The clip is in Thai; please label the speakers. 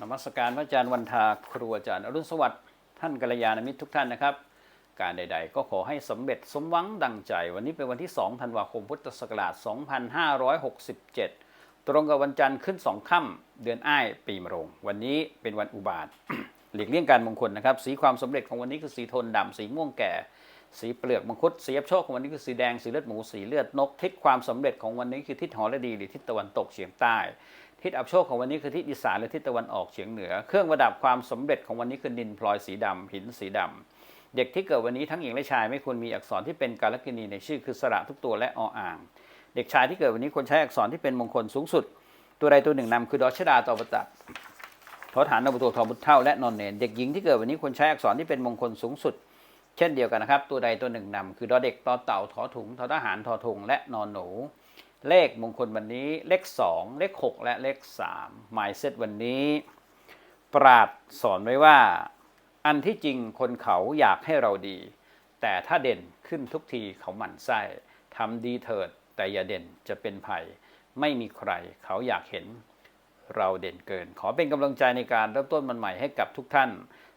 Speaker 1: นมัสการพระอาจารย์วันทาครูอาจารย์อรุณสวัสดิ์ท่านกัลยาณมิตรทุกท่านนะครับ การใด ๆ ก็ขอให้สำเร็จสมหวังดังใจ วันนี้เป็นวันที่2ธันวาคมพุทธศักราช 2567 ตรงกับวันจันทร์ขึ้น 2 ค่ำเดือนอ้ายปีมะโรง วันนี้เป็นวันอุบาทหลีกเลี่ยงการมงคลนะครับ สีความสำเร็จของวันนี้คือสีโทนดำสีม่วงแก่ สีเปลือกมังคุดสีอับโชคของวันนี้คือสีแดงสีเลือดหมูสีเลือดนกทิศความสำเร็จของวันนี้คือทิศหอระดีหรือทิศตะวันตกเฉียงใต้ ทิศอับโชคของวันนี้คือทิศอีสานหรือทิศตะวันออกเฉียงเหนือ เครื่องประดับความสำเร็จของวันนี้คือนินพลอยสีดำหินสีดำเด็กที่เกิดวันนี้ทั้งหญิงและชายไม่ควรมีอักษรที่เป็นกาลกินีในชื่อคือสระทุกตัวและออ่าง เด็กชายที่เกิดวันนี้ควรใช้อักษรที่เป็นมงคลสูงสุด ตัวใดตัวหนึ่งนำคือดอชดาตอประตัดทอฐานนบุตรทอบุตเท่าและนอนเนนเด็กหญิงที่เกิดวันนี้ควรใช้อักษรที่เป็นมงคลสูงสุด เช่นเดียวกันนะครับ ตัวใดตัวหนึ่งนำคือดอเด็กตอเต่าทอถุงทอทหารทอทงและนอนหนู เลขมงคลวันนี้เลข 2 เลข 6 และเลข3หมายเซตวันนี้ ปราดสอนไว้ว่า อันที่จริงคนเขาอยากให้เราดี แต่ถ้าเด่นขึ้นทุกทีเขาหมั่นไส้ทำดีเถิด แต่อย่าเด่นจะเป็นภัย ไม่มีใครเขาอยากเห็นเราเด่นเกิน ขอเป็นกำลังใจในการเริ่มต้นมันใหม่ให้กับทุกท่าน